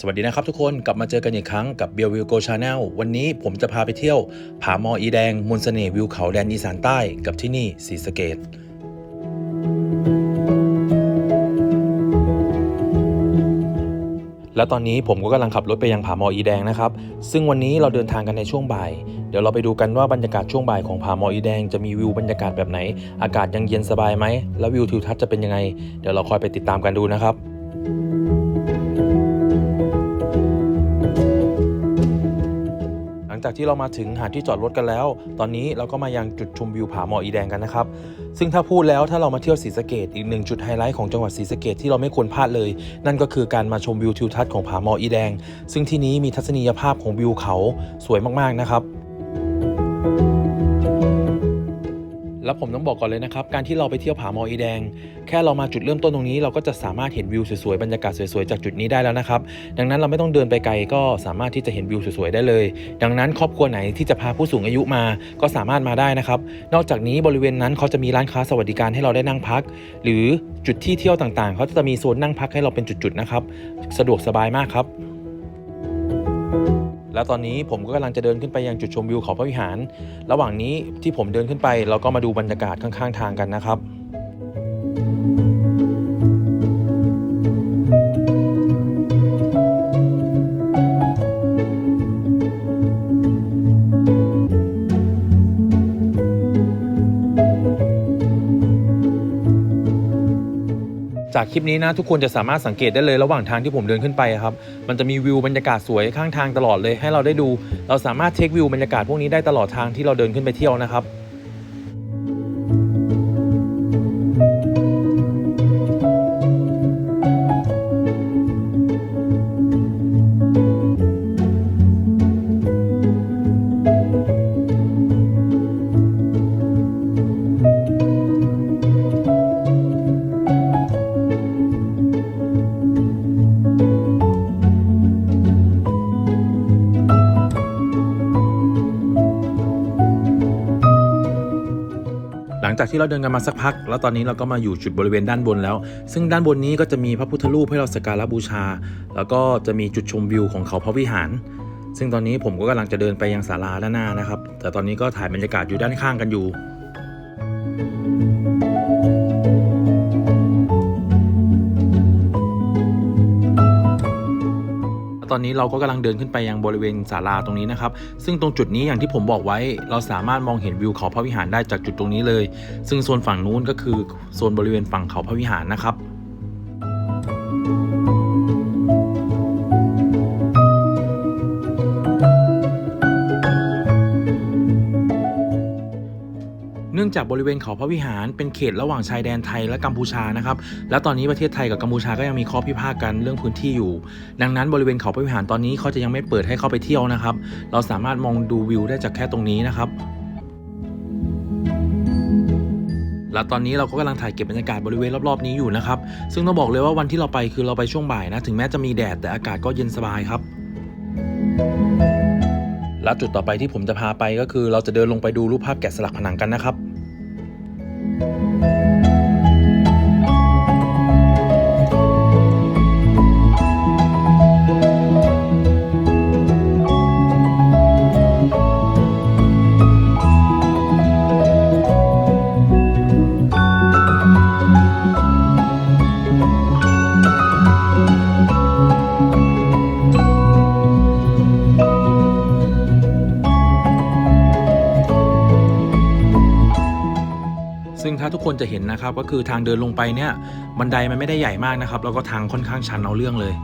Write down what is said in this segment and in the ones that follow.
สวัสดีนะครับทุกคนกลับมาเจอกันอีกครั้งกับเบลวิวโกชาแนลวันนี้ผมจะพาไปเที่ยว ผาหมออีแดงมนต์เสน่ห์วิวเขาแดนอีสานใต้กับที่นี่ศรีสะเกดและตอนนี้ผมก็กำลังขับรถไปยังผาหมออีแดงนะครับ ซึ่งวันนี้เราเดินทางกันในช่วงบ่าย เดี๋ยวเราไปดูกันว่าบรรยากาศช่วงบ่ายของผาหมออีแดงจะมีวิวบรรยากาศแบบไหน อากาศยังเย็นสบายไหม และวิวทิวทัศน์จะเป็นยังไง เดี๋ยวเราคอยไปติดตามกันดูนะครับ งจากที่เรามาถึงหาดที่จอดรถกันแล้ว ตอนนี้เราก็มายังจุดชมวิวผาหมออีแดงกันนะครับ ซึ่งถ้าพูดแล้วถ้าเรามาเที่ยวศรีสะเกดอีกหนึ่งจุดไฮไลท์ของจังหวัดศรีสะเกดที่เราไม่ควรพลาดเลย นั่นก็คือการมาชมวิวทิวทัศน์ของผาหมออีแดง ซึ่งที่นี้มีทัศนียภาพของวิวเขาสวยมากๆนะครับ แล้วผมต้องบอกก่อนเลยนะครับ การที่เราไปเที่ยวผาหมออีแดง แค่เรามาจุดเริ่มต้นตรงนี้ เราก็จะสามารถเห็นวิวสวยๆ บรรยากาศสวยๆ จากจุดนี้ได้แล้วนะครับ ดังนั้นเราไม่ต้องเดินไปไกลก็สามารถที่จะเห็นวิวสวยๆ ได้เลย ดังนั้นครอบครัวไหนที่จะพาผู้สูงอายุมา ก็สามารถมาได้นะครับ นอกจากนี้บริเวณนั้นเขาจะมีร้านค้าสวัสดิการให้เราได้นั่งพัก หรือจุดที่เที่ยวต่างๆ เขาจะมีโซนนั่งพักให้เราเป็นจุดๆ นะครับ สะดวกสบายมากครับ แล้วตอนนี้ผมก็กำลังจะเดินขึ้นไปยังจุดชมวิวเขาพระวิหาร ระหว่างนี้ที่ผมเดินขึ้นไปเราก็มาดูบรรยากาศข้างๆทางกันนะครับ จากคลิปนี้นะทุกคนจะสามารถสังเกตได้เลยระหว่างทางที่ผมเดินขึ้นไปครับมันจะมีวิวบรรยากาศสวยข้างทางตลอดเลยให้เราได้ดู เราสามารถเทควิวบรรยากาศพวกนี้ได้ตลอดทางที่เราเดินขึ้นไปเที่ยวนะครับ จากที่เราเดินกันมาสักพัก แล้วตอนนี้เราก็มาอยู่จุดบริเวณด้านบนแล้ว ซึ่งด้านบนนี้ก็จะมีพระพุทธรูปให้เราสักการะบูชา แล้วก็จะมีจุดชมวิวของเขาพระวิหาร ซึ่งตอนนี้ผมก็กำลังจะเดินไปยังศาลาด้านหน้านะครับ แต่ตอนนี้ก็ถ่ายบรรยากาศอยู่ด้านข้างกันอยู่ ตอนนี้เราก็กำลังเดินขึ้นไปยังบริเวณศาลาตรงนี้นะครับ ซึ่งตรงจุดนี้อย่างที่ผมบอกไว้ เราสามารถมองเห็นวิวเขาพระวิหารได้จากจุดตรงนี้เลย ซึ่งโซนฝั่งนู้นก็คือโซนบริเวณฝั่งเขาพระวิหารนะครับ เนื่องจากบริเวณเขาพระวิหารเป็นเขตระหว่างชายแดนไทยและกัมพูชานะครับและตอนนี้ประเทศไทยกับกัมพูชาก็ยังมีข้อพิพาทกันเรื่องพื้นที่อยู่ ดังนั้นบริเวณเขาพระวิหารตอนนี้เขาจะยังไม่เปิดให้เข้าไปเที่ยวนะครับ เราสามารถมองดูวิวได้จากแค่ตรงนี้นะครับและตอนนี้เราก็กำลังถ่ายเก็บบรรยากาศบริเวณรอบๆนี้อยู่นะครับ ซึ่งต้องบอกเลยว่าวันที่เราไปคือเราไปช่วงบ่ายนะ ถึงแม้จะมีแดดแต่อากาศก็เย็นสบายครับ และจุดต่อไปที่ผมจะพาไปก็คือเราจะเดินลงไปดูรูปภาพแกะสลักผนังกันนะครับซึ่งาทุกคนจะเห็นนะครับ ก็คือทางเดินลงไปเนี่ย บันไดมันไม่ได้ใหญ่มากนะครับ แล้วก็ทางค่อนข้างชันเอาเรื่องเลย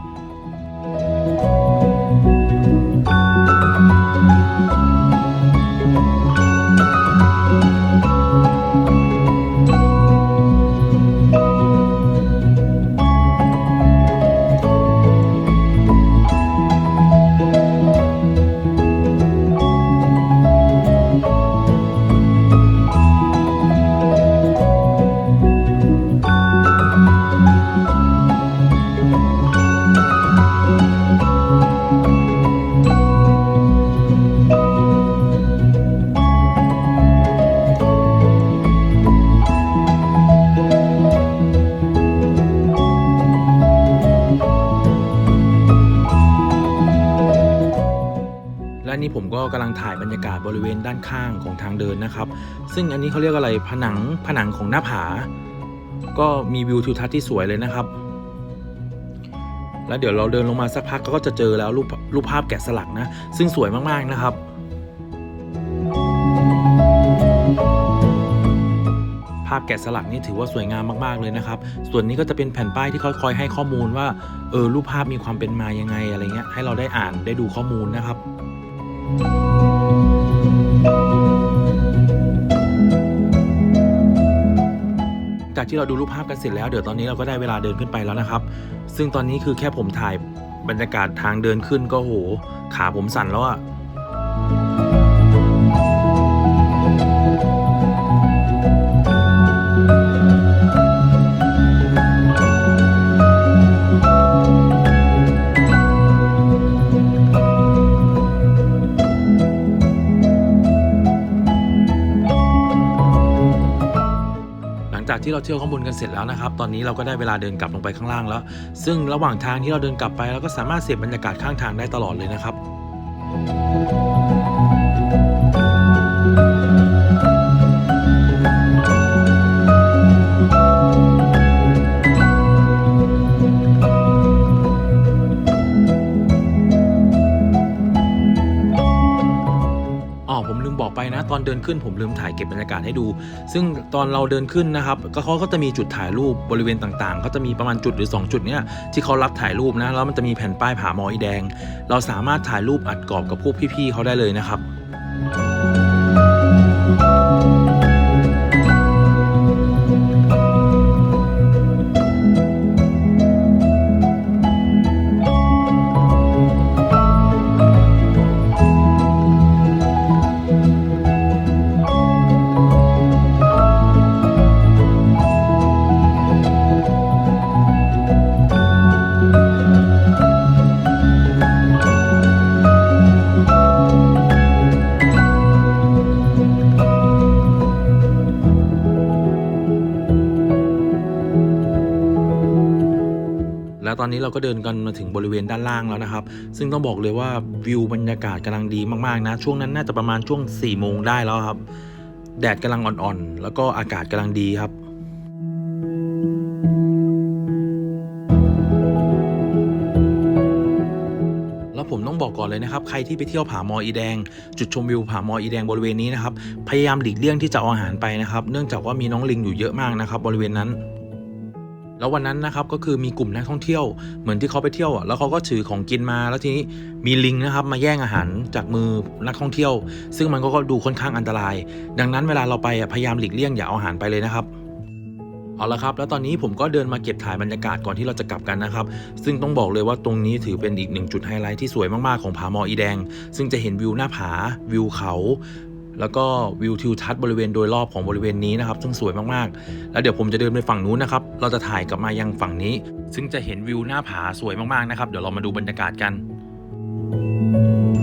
และนี่ผมก็กำลังถ่ายบรรยากาศบริเวณด้านข้างของทางเดินนะครับ ซึ่งอันนี้เขาเรียกอะไรผนังผนังของหน้าผา ก็มีวิวทิวทัศน์ที่สวยเลยนะครับ แล้วเดี๋ยวเราเดินลงมาสักพักก็จะเจอแล้วรูปรูปภาพแกะสลักนะ ซึ่งสวยมากๆนะครับภาพแกะสลักนี่ถือว่าสวยงามมากๆเลยนะครับ ส่วนนี้ก็จะเป็นแผ่นป้ายที่เขาคอยให้ข้อมูลว่า เออรูปภาพมีความเป็นมายังไงอะไรเงี้ย ให้เราได้อ่านได้ดูข้อมูลนะครับ จากที่เราดูรูปภาพกันเสร็จแล้วเดี๋ยวตอนนี้เราก็ได้เวลาเดินขึ้นไปแล้วนะครับ ซึ่งตอนนี้คือแค่ผมถ่ายบรรยากาศทางเดินขึ้นก็โห ขาผมสั่นแล้วอะ งจากที่เราเที่ยวข้างบนกันเสร็จแล้วนะครับ ตอนนี้เราก็ได้เวลาเดินกลับลงไปข้างล่างแล้ว ซึ่งระหว่างทางที่เราเดินกลับไปเราก็สามารถเสพบรรยากาศข้างทางได้ตลอดเลยนะครับ อนะตอนเดินขึ้นผมลืมถ่ายเก็บบรรยากาศให้ดู ซึ่งตอนเราเดินขึ้นนะครับก็เขาก็จะมีจุดถ่ายรูปบริเวณต่างๆเขาจะมีประมาณจุดหรือ 2 จุดเนี้ยที่เขารับถ่ายรูปนะแล้วมันจะมีแผ่นป้ายผาหมออีแดง เราสามารถถ่ายรูปอัดกรอบกับพวกพี่ๆเขาได้เลยนะครับ อนนี้เราก็เดินกันมาถึงบริเวณด้านล่างแล้วนะครับ ซึ่งต้องบอกเลยว่าวิวบรรยากาศกำลังดีมากๆนะ ช่วงนั้นน่าจะประมาณช่วง4ี่โมงได้แล้วครับ แดดกำลังอ่อนๆ แล้วก็อากาศกำลังดีครับแล้วผมต้องบอกก่อนเลยนะครับ ใครที่ไปเที่ยวผาหมออีแดง จุดชมวิวผาหมออีแดงบริเวณนี้นะครับ พยายามหลีกเลี่ยงที่จะเอาอาหารไปนะครับ เนื่องจากว่ามีน้องลิงอยู่เยอะมากนะครับ บริเวณนั้น แล้ววันนั้นนะครับก็คือมีกลุ่มนักท่องเที่ยวเหมือนที่เขาไปเที่ยวอะแล้วเขาก็ถือของกินมาแล้วทีนี้มีลิงนะครับมาแย่งอาหารจากมือนักท่องเที่ยว ซึ่งมันก็ดูค่อนข้างอันตราย ดังนั้นเวลาเราไปพยายามหลีกเลี่ยงอย่าเอาอาหารไปเลยนะครับเอาละครับ แล้วตอนนี้ผมก็เดินมาเก็บถ่ายบรรยากาศก่อนที่เราจะกลับกันนะครับ ซึ่งต้องบอกเลยว่าตรงนี้ถือเป็นอีกหนึ่งจุดไฮไลท์ที่สวยมากๆของผาหมออีแดง ซึ่งจะเห็นวิวหน้าผา วิวเขา แล้วก็วิวทิวทัศน์บริเวณโดยรอบของบริเวณนี้นะครับ ซึ่งสวยมากๆ แล้วเดี๋ยวผมจะเดินไปฝั่งนู้นนะครับ เราจะถ่ายกลับมายังฝั่งนี้ ซึ่งจะเห็นวิวหน้าผาสวยมากๆนะครับ เดี๋ยวเรามาดูบรรยากาศกันแล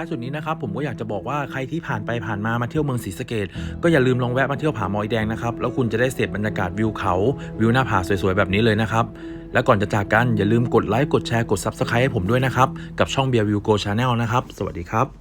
ายสุดนี้นะครับผมก็อยากจะบอกว่าใครที่ผ่านไปผ่านมามาเที่ยวเมืองศรีสะเกดก็อย่าลืมลองแวะมาเที่ยวผาหมอยแดงนะครับแล้วคุณจะได้เสพบรรยากาศวิวเขา วิวหน้าผาสวยๆแบบนี้เลยนะครับและก่อนจะจากกันอย่าลืมกดไลค์กดแชร์กด Subscribe ให้ผมด้วยนะครับ กับช่องเบียร์วิวโกชาแนลนะครับ สวัสดีครับ